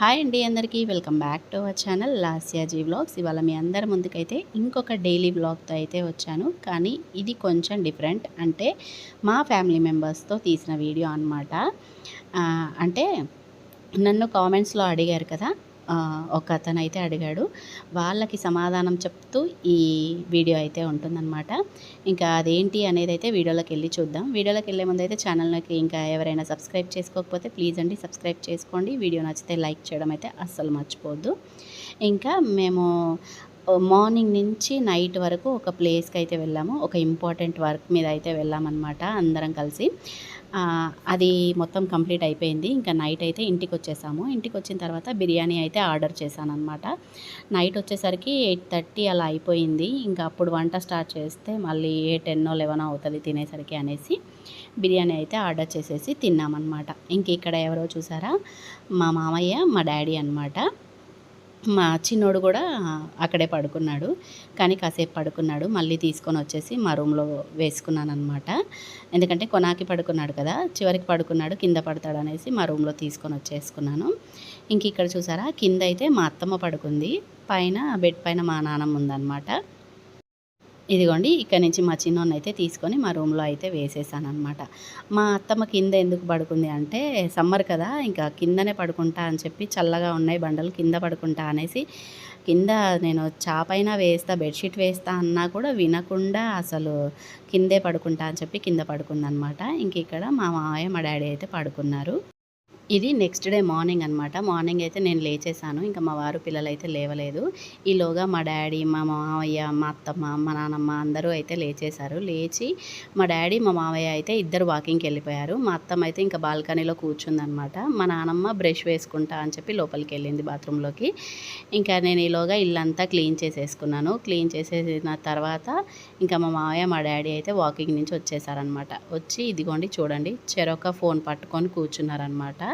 Hi అండి అందరికీ. Welcome back to our channel Lasya ji vlogs. ఇవాళ మీ అందరి ముందుకైతే ఇంకొక డైలీ వ్లాగ్తో అయితే వచ్చాను. కానీ ఇది కొంచెం డిఫరెంట్. అంటే మా ఫ్యామిలీ మెంబర్స్తో తీసిన వీడియో అనమాట అంటే నన్ను కామెంట్స్లో అడిగారు కదా ఒక అతను అయితే అడిగాడు. వాళ్ళకి సమాధానం చెప్తూ ఈ వీడియో అయితే ఉంటుందన్నమాట. ఇంకా అదేంటి అనేది అయితే వీడియోలోకి వెళ్ళి చూద్దాం. వీడియోలోకి వెళ్ళే ముందు అయితే ఛానల్కి ఇంకా ఎవరైనా సబ్స్క్రైబ్ చేసుకోకపోతే ప్లీజ్ అండి సబ్స్క్రైబ్ చేసుకోండి. వీడియో నచ్చితే లైక్ చేయడం అయితే అస్సలు మర్చిపోవద్దు. ఇంకా మేము మార్నింగ్ నుంచి నైట్ వరకు ఒక ప్లేస్కి అయితే వెళ్ళాము. ఒక ఇంపార్టెంట్ వర్క్ మీద అయితే వెళ్ళామన్నమాట అందరం కలిసి. అది మొత్తం కంప్లీట్ అయిపోయింది. ఇంకా నైట్ అయితే ఇంటికి వచ్చేసాము ఇంటికి వచ్చిన తర్వాత బిర్యానీ అయితే ఆర్డర్ చేశాను అనమాట నైట్ వచ్చేసరికి ఎయిట్ థర్టీ అలా అయిపోయింది. ఇంకా అప్పుడు వంట స్టార్ట్ చేస్తే మళ్ళీ ఏ టెన్నో లెవెనో అవుతుంది తినేసరికి అనేసి బిర్యానీ అయితే ఆర్డర్ చేసేసి తిన్నామన్నమాట. ఇంక ఇక్కడ ఎవరో చూసారా? మా మామయ్య మా డాడీ అనమాట మా చిన్నోడు కూడా అక్కడే పడుకున్నాడు. కానీ కాసేపు పడుకున్నాడు. మళ్ళీ తీసుకొని వచ్చేసి మా రూమ్లో వేసుకున్నాను అనమాట ఎందుకంటే కొనాకి పడుకున్నాడు కదా చివరికి పడుకున్నాడు కింద పడతాడు అనేసి మా రూమ్లో తీసుకొని వచ్చేసుకున్నాను. ఇంక ఇక్కడ చూసారా కింద అయితే మా అత్తమ్మ పడుకుంది. పైన బెడ్ పైన మా నాన్నమ్మ ఉందన్నమాట. ఇదిగోండి ఇక్కడ నుంచి మా చిన్నోన్ని అయితే తీసుకొని మా రూమ్లో అయితే వేసేసాను అనమాట మా అత్తమ్మ కింద ఎందుకు పడుకుంది అంటే సమ్మర్ కదా ఇంకా కిందనే పడుకుంటా అని చెప్పి చల్లగా ఉన్నాయి బండలు కింద పడుకుంటా అనేసి కింద నేను చాపైనా వేస్తా బెడ్షీట్ వేస్తా అన్నా కూడా వినకుండా అసలు కిందే పడుకుంటా అని చెప్పి కింద పడుకుందనమాట ఇంక ఇక్కడ మా మామయ్య మా డాడీ అయితే పడుకున్నారు. ఇది నెక్స్ట్ డే మార్నింగ్ అనమాట మార్నింగ్ అయితే నేను లేచేసాను ఇంకా మా వారు పిల్లలు అయితే లేవలేదు. ఈలోగా మా డాడీ మా మామయ్య మా అత్తమ్మ మా నాన్నమ్మ అందరూ అయితే లేచేశారు. లేచి మా డాడీ మా మామయ్య అయితే ఇద్దరు వాకింగ్కి వెళ్ళిపోయారు. మా అత్తమ్మ అయితే ఇంకా బాల్కనీలో కూర్చుందనమాట మా నాన్నమ్మ బ్రష్ వేసుకుంటా అని చెప్పి లోపలికి వెళ్ళింది బాత్రూంలోకి ఇంకా నేను ఈలోగా ఇల్లంతా క్లీన్ చేసేసుకున్నాను. క్లీన్ చేసేసిన తర్వాత ఇంకా మా మామయ్య మా డాడీ అయితే వాకింగ్ నుంచి వచ్చేసారనమాట వచ్చి ఇదిగోండి చూడండి చెరొక ఫోన్ పట్టుకొని కూర్చున్నారనమాట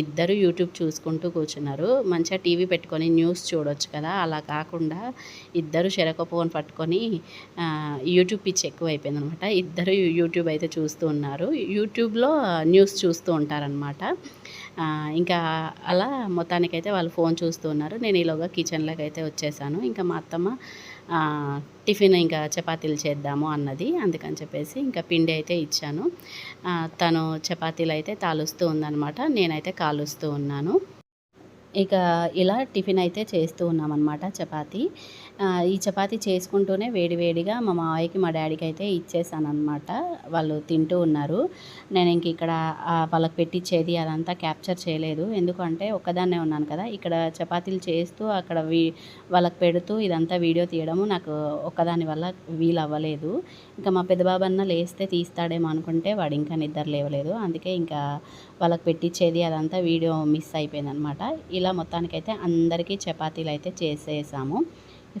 ఇద్దరు యూట్యూబ్ చూసుకుంటూ కూర్చున్నారు. మంచిగా టీవీ పెట్టుకొని న్యూస్ చూడొచ్చు కదా. అలా కాకుండా ఇద్దరు చెరొక ఫోన్ పట్టుకొని యూట్యూబ్ పిచ్చి ఎక్కువ అయిపోయింది అనమాట ఇద్దరు యూట్యూబ్ అయితే చూస్తూ ఉన్నారు. యూట్యూబ్లో న్యూస్ చూస్తూ ఉంటారనమాట. ఇంకా అలా మొత్తానికైతే వాళ్ళు ఫోన్ చూస్తూ ఉన్నారు. నేను ఈలోగా కిచెన్లోకి అయితే వచ్చేసాను. ఇంకా మా అత్తమ్మ టిఫిన్ ఇంకా చపాతీలు చేద్దాము అన్నది. అందుకని చెప్పేసి ఇంకా పిండి అయితే ఇచ్చాను. తను చపాతీలు అయితే తాలుస్తూ ఉందన్నమాట. నేనైతే కాలుస్తూ ఉన్నాను. ఇక ఇలా టిఫిన్ అయితే చేస్తూ ఉన్నామన్నమాట చపాతీ. ఈ చపాతీ చేసుకుంటూనే వేడివేడిగా మా మావయ్యకి మా డాడీకి అయితే ఇచ్చేసాను అనమాట వాళ్ళు తింటూ ఉన్నారు. నేను ఇంక ఇక్కడ వాళ్ళకి పెట్టించేది అదంతా క్యాప్చర్ చేయలేదు. ఎందుకంటే ఒక్కదాన్నే ఉన్నాను కదా. ఇక్కడ చపాతీలు చేస్తూ అక్కడ వీ వాళ్ళకి పెడుతూ ఇదంతా వీడియో తీయడము నాకు ఒక్కదాని వల్ల వీలు అవ్వలేదు ఇంకా మా పెద్దబాబు అన్న లేస్తే తీస్తాడేమో అనుకుంటే వాడు ఇంకా నిద్ర లేవలేదు. అందుకే ఇంకా వాళ్ళకి పెట్టించేది అదంతా వీడియో మిస్ అయిపోయింది అనమాట ఇలా మొత్తానికైతే అందరికీ చపాతీలు అయితే చేసేసాము.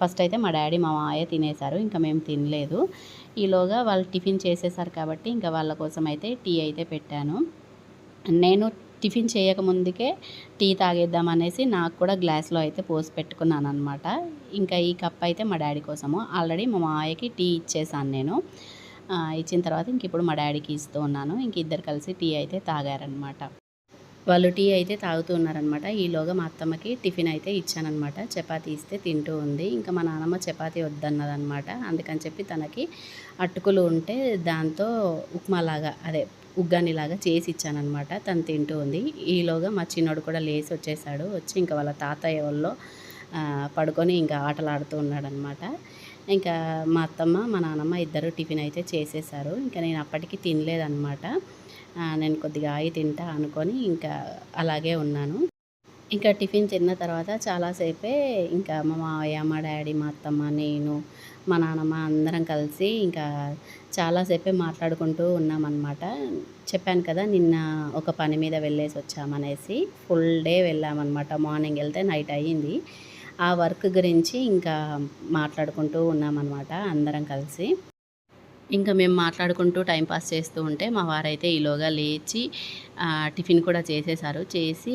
ఫస్ట్ అయితే మా డాడీ మా మావయ్య తినేశారు. ఇంకా మేము తినలేదు. ఈలోగా వాళ్ళు టిఫిన్ చేసేసారు కాబట్టి ఇంకా వాళ్ళ కోసం అయితే టీ అయితే పెట్టాను. నేను టిఫిన్ చేయకముందుకే టీ తాగేద్దాం అనేసి నాకు కూడా గ్లాస్లో అయితే పోసి పెట్టుకున్నాను అనమాట ఇంకా ఈ కప్ అయితే మా డాడీ కోసము. ఆల్రెడీ మా మావయ్యకి టీ ఇచ్చేసాను నేను. ఇచ్చిన తర్వాత ఇంక ఇప్పుడు మా డాడీకి ఇస్తూ ఉన్నాను. ఇంక ఇద్దరు కలిసి టీ అయితే తాగారనమాట వాళ్ళు టీ అయితే తాగుతూ ఉన్నారనమాట ఈలోగా మా అత్తమ్మకి టిఫిన్ అయితే ఇచ్చానమాట చపాతీ ఇస్తే తింటూ ఉంది. ఇంకా మా నాన్నమ్మ చపాతీ వద్దన్నదనమాట అందుకని చెప్పి తనకి అటుకులు ఉంటే దాంతో ఉప్మాలాగా అదే ఉగ్గానిలాగా చేసి ఇచ్చానమాట తను తింటూ ఉంది. ఈలోగా మా చిన్నోడు కూడా లేచి వచ్చేసాడు. వచ్చి ఇంకా వాళ్ళ తాతయ్య వాళ్ళు పడుకొని ఇంకా ఆటలాడుతూ ఉన్నాడనమాట ఇంకా మా అత్తమ్మ మా నాన్నమ్మ ఇద్దరు టిఫిన్ అయితే చేసేసారు. ఇంకా నేను అప్పటికి తినలేదనమాట నేను కొద్దిగా ఆగి తింటా అనుకొని ఇంకా అలాగే ఉన్నాను. ఇంకా టిఫిన్ తిన్న తర్వాత చాలాసేపే ఇంకా మా మావయ్య మా డాడీ మా అత్తమ్మ నేను మా నాన్నమ్మ అందరం కలిసి ఇంకా చాలాసేపే మాట్లాడుకుంటూ ఉన్నామన్నమాట. చెప్పాను కదా నిన్న ఒక పని మీద వెళ్ళేసి వచ్చామనేసి ఫుల్ డే వెళ్ళామన్నమాట. మార్నింగ్ వెళ్తే నైట్ అయ్యింది. ఆ వర్క్ గురించి ఇంకా మాట్లాడుకుంటూ ఉన్నామన్నమాట అందరం కలిసి. ఇంకా మేము మాట్లాడుకుంటూ టైంపాస్ చేస్తూ ఉంటే మా వారైతే ఈలోగా లేచి టిఫిన్ కూడా చేసేసారు. చేసి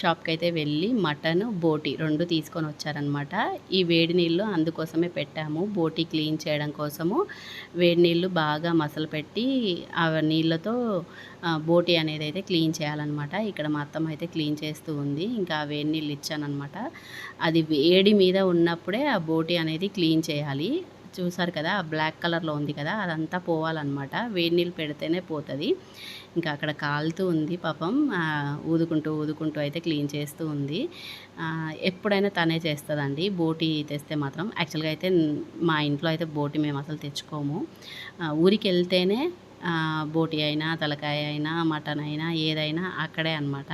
షాప్కి అయితే వెళ్ళి మటన్ బోటి రెండు తీసుకొని వచ్చారనమాట ఈ వేడి నీళ్ళు అందుకోసమే పెట్టాము. బోటి క్లీన్ చేయడం కోసము వేడి నీళ్ళు బాగా మసలు పెట్టి ఆ నీళ్ళతో బోటి అనేది అయితే క్లీన్ చేయాలన్నమాట. ఇక్కడ మా అత్తమ్మ అయితే క్లీన్ చేస్తూ ఉంది. ఇంకా ఆ వేడి నీళ్ళు ఇచ్చానమాట అది వేడి మీద ఉన్నప్పుడే ఆ బోటి అనేది క్లీన్ చేయాలి. చూసారు కదా ఆ బ్లాక్ కలర్లో ఉంది కదా అదంతా పోవాలన్నమాట. వేడి నీళ్ళు పెడితేనే పోతుంది. ఇంకా అక్కడ కాలుతూ ఉంది పాపం. ఊదుకుంటూ ఊదుకుంటూ అయితే క్లీన్ చేస్తూ ఉంది. ఎప్పుడైనా తనే చేస్తుందండి. బోటి తెస్తే మాత్రం. యాక్చువల్గా అయితే మా ఇంట్లో అయితే బోటి మేము అసలు తెచ్చుకోము. ఊరికి వెళ్తేనే బోటి అయినా తలకాయ అయినా మటన్ అయినా ఏదైనా అక్కడే అనమాట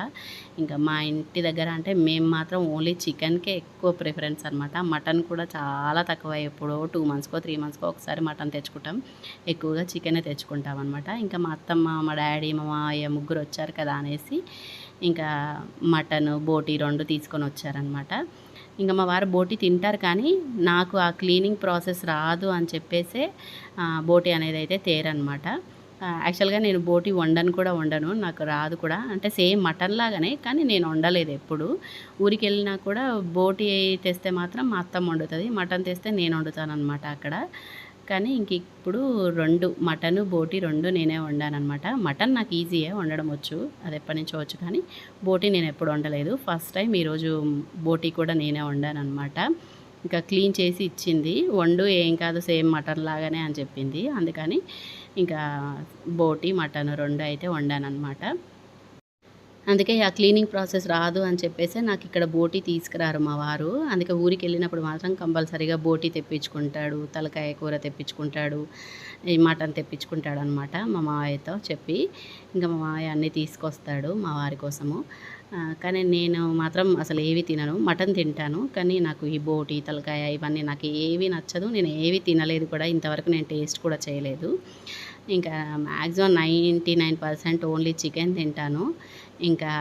ఇంకా మా ఇంటి దగ్గర అంటే మేము మాత్రం ఓన్లీ చికెన్కే ఎక్కువ ప్రిఫరెన్స్ అనమాట మటన్ కూడా చాలా తక్కువ. ఎప్పుడో టూ మంత్స్కో త్రీ మంత్స్కో ఒకసారి మటన్ తెచ్చుకుంటాం. ఎక్కువగా చికెనే తెచ్చుకుంటాం అనమాట ఇంకా మా అత్తమ్మ మా డాడీ మా మావయ్య ముగ్గురు వచ్చారు కదా అనేసి ఇంకా మటన్ బోటి రెండు తీసుకొని వచ్చారనమాట ఇంకా మా వారు బోటి తింటారు కానీ నాకు ఆ క్లీనింగ్ ప్రాసెస్ రాదు అని చెప్పేసే బోటి అనేది అయితే తేరనమాట యాక్చువల్గా నేను బోటి వండను కూడా వండను. నాకు రాదు కూడా. అంటే సేమ్ మటన్ లాగానే కానీ నేను వండలేదు ఎప్పుడు. ఊరికి వెళ్ళినా కూడా బోటి తెస్తే మాత్రం మా అత్తమ్మ వండుతుంది. మటన్ తెస్తే నేను వండుతాను అనమాట అక్కడ. కానీ ఇంక ఇప్పుడు రెండు మటన్ బోటి రెండు నేనే వండాను అనమాట మటన్ నాకు ఈజీయే వండడం వచ్చు. అది ఎప్పటి నుంచో వచ్చు కానీ బోటి నేను ఎప్పుడు వండలేదు. ఫస్ట్ టైం ఈరోజు బోటి కూడా నేనే వండానమాట ఇంకా క్లీన్ చేసి ఇచ్చింది. వండు ఏం కాదు సేమ్ మటన్ లాగానే అని చెప్పింది. అందుకని ఇంకా బోటి మటన్ రెండు అయితే వండాననమాట అందుకే ఆ క్లీనింగ్ ప్రాసెస్ రాదు అని చెప్పేసి నాకు ఇక్కడ బోటి తీసుకురారు మా వారు. అందుకే ఊరికి వెళ్ళినప్పుడు మాత్రం కంపల్సరీగా బోటి తెప్పించుకుంటాడు తలకాయ కూర తెప్పించుకుంటాడు ఈ మటన్ తెప్పించుకుంటాడు అనమాట మా మావయ్యతో చెప్పి. ఇంకా మా మావయ్య అన్నీ తీసుకొస్తాడు మా వారి కోసము. కానీ నేను మాత్రం అసలు ఏవి తినను మటన్ తింటాను. కానీ నాకు ఈ బోటి తలకాయ ఇవన్నీ నాకు ఏవి నచ్చదు. నేను ఏవి తినలేదు కూడా ఇంతవరకు నేను టేస్ట్ కూడా చేయలేదు. ఇంకా maximum ninety nine percent only chicken తింటాను. ఇంకా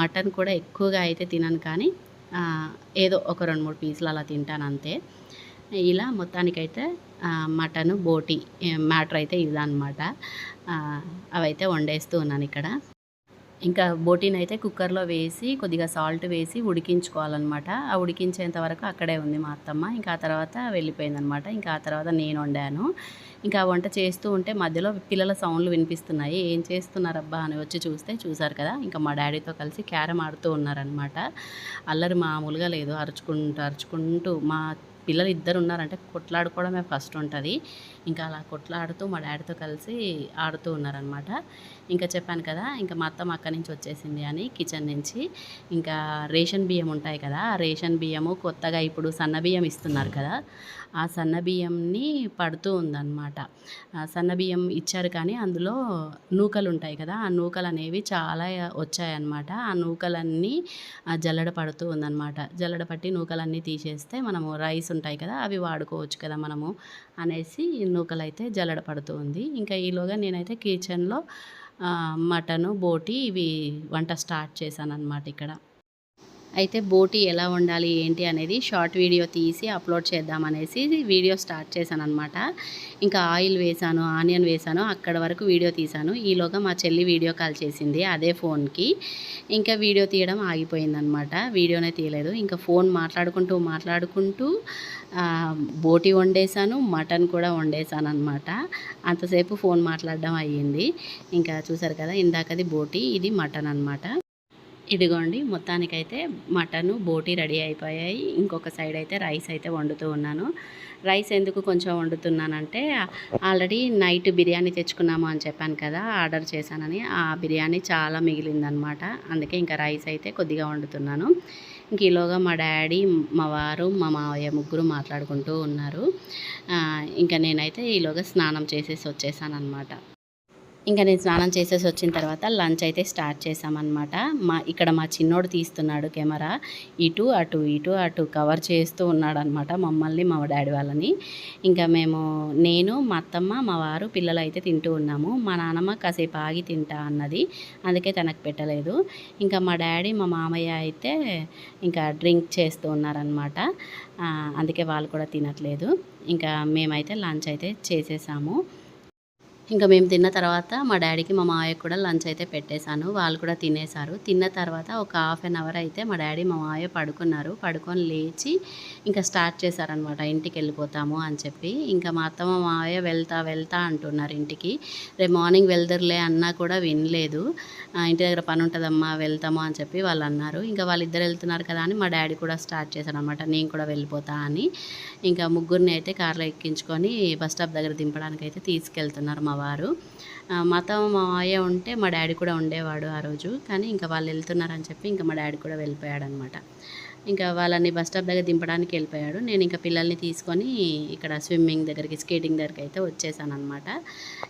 మటన్ కూడా ఎక్కువగా అయితే తినను కానీ ఏదో ఒక రెండు మూడు పీసులు అలా తింటాను అంతే. ఇలా మొత్తానికైతే మటను బోటి మ్యాటర్ అయితే ఇదన్నమాట. అవైతే వండేస్తూ ఉన్నాను ఇక్కడ. ఇంకా బోటీని అయితే కుక్కర్లో వేసి కొద్దిగా సాల్ట్ వేసి ఉడికించుకోవాలన్నమాట. ఆ ఉడికించేంత వరకు అక్కడే ఉంది మా అత్తమ్మ. ఇంకా ఆ తర్వాత వెళ్ళిపోయిందనమాట ఇంకా ఆ తర్వాత నేను వండాను. ఇంకా వంట చేస్తూ ఉంటే మధ్యలో పిల్లల సౌండ్లు వినిపిస్తున్నాయి. ఏం చేస్తున్నారబ్బా? అని వచ్చి చూస్తే చూసారు కదా. ఇంకా మా డాడీతో కలిసి క్యారమ్ ఆడుతూ ఉన్నారనమాట అల్లరి మామూలుగా లేదు. అరుచుకుంటూ అరుచుకుంటూ మా పిల్లలు ఇద్దరు ఉన్నారంటే కొట్లాడుకోవడమే ఫస్ట్ ఉంటుంది. ఇంకా అలా కొట్లాడుతూ మా డాడీతో కలిసి ఆడుతూ ఉన్నారనమాట ఇంకా చెప్పాను కదా ఇంకా మా అత్తమ్మ అక్కడి నుంచి వచ్చేసింది అని కిచెన్ నుంచి. ఇంకా రేషన్ బియ్యం ఉంటాయి కదా ఆ రేషన్ బియ్యము కొత్తగా ఇప్పుడు సన్న బియ్యం ఇస్తున్నారు కదా ఆ సన్న బియ్యంని పడుతూ ఉందన్నమాట. సన్న బియ్యం ఇచ్చారు కానీ అందులో నూకలు ఉంటాయి కదా ఆ నూకలు అనేవి చాలా వచ్చాయన్నమాట. ఆ నూకలన్నీ జల్లడ పడుతూ ఉందన్నమాట. జల్లడ పట్టి నూకలన్నీ తీసేస్తే మనము రైస్ ఉంటాయి కదా అవి వాడుకోవచ్చు కదా మనము అనేసి నూకలు అయితే జల్లడ పడుతూ ఉంది. ఇంకా ఈలోగా నేనైతే కిచెన్లో మటను బోటి ఇవి వంట స్టార్ట్ చేశాను అనమాట ఇక్కడ. అయితే బోటి ఎలా ఉండాలి ఏంటి అనేది షార్ట్ వీడియో తీసి అప్లోడ్ చేద్దామనేసి వీడియో స్టార్ట్ చేశాను అనమాట ఇంకా ఆయిల్ వేసాను ఆనియన్ వేసాను అక్కడ వరకు వీడియో తీశాను. ఈలోగా మా చెల్లి వీడియో కాల్ చేసింది అదే ఫోన్కి. ఇంకా వీడియో తీయడం ఆగిపోయిందనమాట వీడియోనే తీయలేదు. ఇంకా ఫోన్ మాట్లాడుకుంటూ మాట్లాడుకుంటూ బోటి వండేసాను మటన్ కూడా వండేసాను అనమాట అంతసేపు ఫోన్ మాట్లాడడం అయ్యింది. ఇంకా చూసారు కదా ఇందాకది బోటి ఇది మటన్ అనమాట ఇదిగోండి మొత్తానికైతే మటను బోటి రెడీ అయిపోయాయి. ఇంకొక సైడ్ అయితే రైస్ అయితే వండుతూ ఉన్నాను. రైస్ ఎందుకు కొంచెం వండుతున్నానంటే ఆల్రెడీ నైట్ బిర్యానీ తెచ్చుకున్నాము అని చెప్పాను కదా ఆర్డర్ చేశానని. ఆ బిర్యానీ చాలా మిగిలిందనమాట. అందుకే ఇంకా రైస్ అయితే కొద్దిగా వండుతున్నాను. ఇంక ఈలోగా మా డాడీ మా వారు మా మావయ్య ముగ్గురు మాట్లాడుకుంటూ ఉన్నారు. ఇంకా నేనైతే ఈలోగా స్నానం చేసేసి వచ్చేసాను అనమాట ఇంకా నేను స్నానం చేసేసి వచ్చిన తర్వాత లంచ్ అయితే స్టార్ట్ చేసామన్నమాట మా ఇక్కడ మా చిన్నోడు తీస్తున్నాడు కెమెరా. ఇటు అటు ఇటు అటు కవర్ చేస్తూ ఉన్నాడు అనమాట మమ్మల్ని మా డాడీ వాళ్ళని. ఇంకా మేము నేను మా అత్తమ్మ మా వారు పిల్లలు అయితే తింటూ ఉన్నాము. మా నాన్నమ్మ కాసేపు ఆగి తింటా అన్నది. అందుకే తనకు పెట్టలేదు. ఇంకా మా డాడీ మా మామయ్య అయితే ఇంకా డ్రింక్ చేస్తూ ఉన్నారనమాట అందుకే వాళ్ళు కూడా తినట్లేదు. ఇంకా మేమైతే లంచ్ అయితే చేసేసాము. ఇంకా మేము తిన్న తర్వాత మా డాడీకి మా మావయ్య కూడా లంచ్ అయితే పెట్టేశాను. వాళ్ళు కూడా తినేశారు. తిన్న తర్వాత ఒక హాఫ్ అన్ అవర్ అయితే మా డాడీ మా మావయ్య పడుకున్నారు. పడుకొని లేచి ఇంకా స్టార్ట్ చేశారనమాట ఇంటికి వెళ్ళిపోతాము అని చెప్పి. ఇంకా మా అత్త మా మావయ్య వెళ్తా వెళ్తా అంటున్నారు ఇంటికి. రేపు మార్నింగ్ వెళ్దరులే అన్నా కూడా వినలేదు. ఇంటి దగ్గర పని ఉంటుందమ్మా వెళ్తాము అని చెప్పి వాళ్ళు అన్నారు. ఇంకా వాళ్ళిద్దరు వెళ్తున్నారు కదా అని మా డాడీ కూడా స్టార్ట్ చేశాడు అనమాట నేను కూడా వెళ్ళిపోతా అని. ఇంకా ముగ్గురిని అయితే కార్లో ఎక్కించుకొని బస్ స్టాప్ దగ్గర దింపడానికి అయితే తీసుకెళ్తున్నారు మా వారు. మా అత్త మావయ్య ఉంటే మా డాడీ కూడా ఉండేవాడు ఆ రోజు. కానీ ఇంకా వాళ్ళు వెళ్తున్నారని చెప్పి ఇంకా మా డాడీ కూడా వెళ్ళిపోయాడు అనమాట ఇంకా వాళ్ళని బస్ స్టాప్ దగ్గర దింపడానికి వెళ్ళిపోయాడు. నేను ఇంకా పిల్లల్ని తీసుకొని ఇక్కడ స్విమ్మింగ్ దగ్గరికి స్కేటింగ్ దగ్గరికి అయితే వచ్చేసాను అనమాట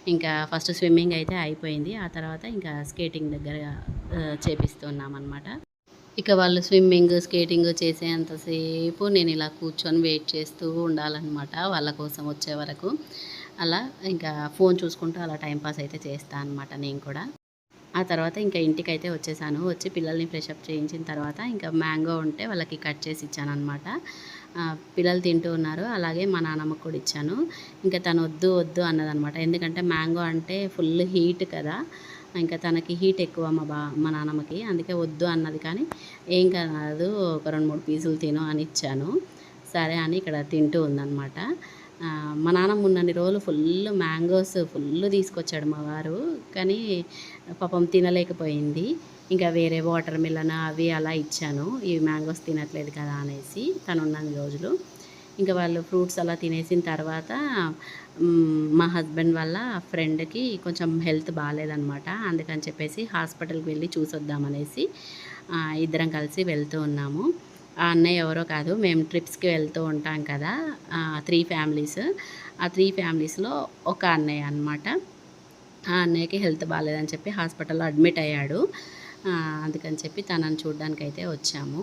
ఇంకా ఫస్ట్ స్విమ్మింగ్ అయితే అయిపోయింది. ఆ తర్వాత ఇంకా స్కేటింగ్ దగ్గర ఆ, చేపిస్తున్నాం అనమాట ఇక వాళ్ళు స్విమ్మింగ్ స్కేటింగ్ చేసేంతసేపు నేను ఇలా కూర్చొని వెయిట్ చేస్తూ ఉండాలన్నమాట వాళ్ళ కోసం వచ్చే వరకు. అలా ఇంకా ఫోన్ చూసుకుంటూ అలా టైంపాస్ అయితే చేస్తాను అనమాట నేను కూడా. ఆ తర్వాత ఇంకా ఇంటికి అయితే వచ్చేసాను. వచ్చి పిల్లల్ని ఫ్రెషప్ చేయించిన తర్వాత ఇంకా మ్యాంగో ఉంటే వాళ్ళకి కట్ చేసి ఇచ్చాను అనమాట పిల్లలు తింటూ ఉన్నారు. అలాగే మా నాన్నమ్మకు కూడా ఇచ్చాను. ఇంకా తను వద్దు వద్దు అన్నదనమాట ఎందుకంటే మ్యాంగో అంటే ఫుల్ హీట్ కదా. ఇంకా తనకి హీట్ ఎక్కువ మా బా మా నాన్నమ్మకి అందుకే వద్దు అన్నది కానీ ఏం కాదు ఒక రెండు మూడు పీసులు తిను అని ఇచ్చాను. సరే అని ఇక్కడ తింటూ ఉందన్నమాట. మా నాన్నమ్మ ఉన్నన్ని రోజులు ఫుల్ మ్యాంగోస్ ఫుల్ తీసుకొచ్చాడు మా వారు. కానీ పాపం తినలేకపోయింది. ఇంకా వేరే వాటర్ మిలన్ అవి అలా ఇచ్చాను. ఈ మ్యాంగోస్ తినట్లేదు కదా అనేసి తను ఉన్నన్ని రోజులు. ఇంకా వాళ్ళు ఫ్రూట్స్ అలా తినేసిన తర్వాత మా హస్బెండ్ వాళ్ళ ఫ్రెండ్కి కొంచెం హెల్త్ బాగాలేదనమాట అందుకని చెప్పేసి హాస్పిటల్కి వెళ్ళి చూసొద్దామనేసి ఇద్దరం కలిసి వెళ్తూ ఉన్నాము. ఆ అన్నయ్య ఎవరో కాదు మేము ట్రిప్స్కి వెళ్తూ ఉంటాం కదా త్రీ ఫ్యామిలీస్. ఆ త్రీ ఫ్యామిలీస్లో ఒక అన్నయ్య అనమాట ఆ అన్నయ్యకి హెల్త్ బాగాలేదని చెప్పి హాస్పిటల్లో అడ్మిట్ అయ్యాడు. అందుకని చెప్పి తనని చూడ్డానికైతే అయితే వచ్చాము.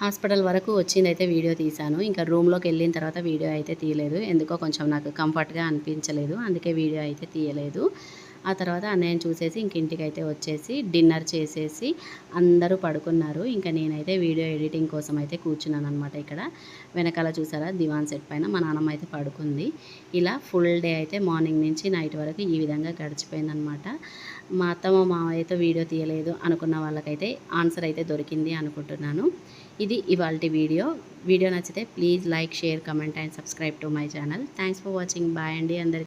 హాస్పిటల్ వరకు వచ్చింది అయితే వీడియో తీశాను. ఇంకా రూమ్లోకి వెళ్ళిన తర్వాత వీడియో అయితే తీయలేదు. ఎందుకో కొంచెం నాకు కంఫర్ట్గా అనిపించలేదు. అందుకే వీడియో అయితే తీయలేదు. ఆ తర్వాత అన్నయ్యని చూసేసి ఇంక ఇంటికైతే వచ్చేసి డిన్నర్ చేసేసి అందరూ పడుకున్నారు. ఇంకా నేనైతే వీడియో ఎడిటింగ్ కోసం అయితే కూర్చున్నాను అనమాట ఇక్కడ. వెనకాల చూసారా దివాన్ సెట్ పైన మా నాన్నమ్మ అయితే పడుకుంది. ఇలా ఫుల్ డే అయితే మార్నింగ్ నుంచి నైట్ వరకు ఈ విధంగా గడిచిపోయిందనమాట మా అత్తమ్మ మావయ్యతో వీడియో తీయలేదు అనుకున్న వాళ్ళకైతే ఆన్సర్ అయితే దొరికింది అనుకుంటున్నాను. ఇది ఇవాళ వీడియో. వీడియో నచ్చితే please like share comment and subscribe to my channel. Thanks for watching. Bye అండి అందరికీ.